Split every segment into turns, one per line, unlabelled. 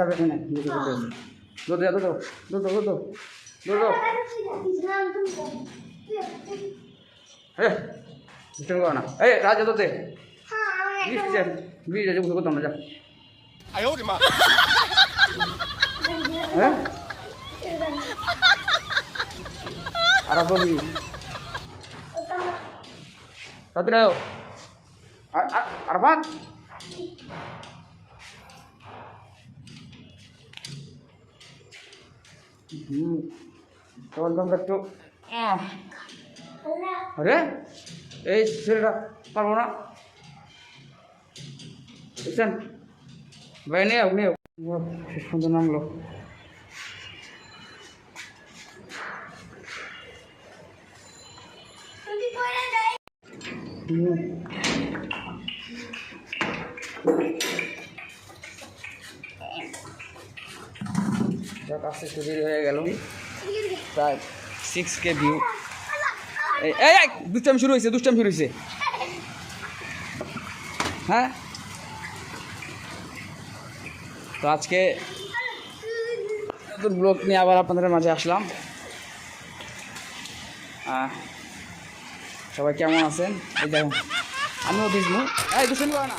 চাকরি কিনে দুধ দিয়া দুধ দুধ দুধ দুধ হ্যাঁ না। এই রাজা তো দে। বিষ আর Hmm. dulu kawan-kawan kecuk ah eh. ada. Eh sudah kalau nak Isan ini ya ini ya wah sesuatu enam loh Hmm. একটু দেরি হয়ে গেল। প্রায় সিক্স কে ভিউ এই এই, শুরু হয়েছে দুষ্টামি শুরু হয়েছে। হ্যাঁ? তো আজকে নতুন ব্লগ নিয়ে আবার আপনাদের মাঝে আসলাম। সবাই কেমন আছেন? এই দেখুন আমিও ভিজমু এই দুষ্টামি না।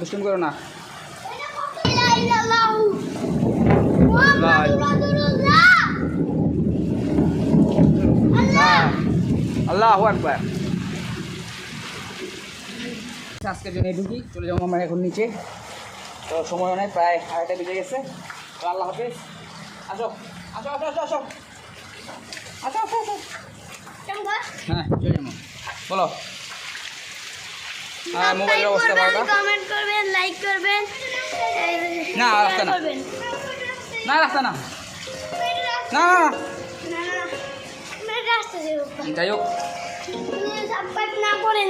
দুষ্টামি করো না।
আল্লাহ।
আকবার। আজকের জন্য ঢুকি চলে যাব আমরা এখন নিচে। তো সময় অনেক প্রায় আড়াইটা বেজে গেছে। তো আল্লাহ হাফিজ। আসো আসো আসো আসো। আসো আসো আসো। হ্যাঁ, বলো। আর অবস্থা
কমেন্ট করবেন লাইক করবেন
না রাস্তা না। না রাস্তা না। না। যাই হোক।
না করে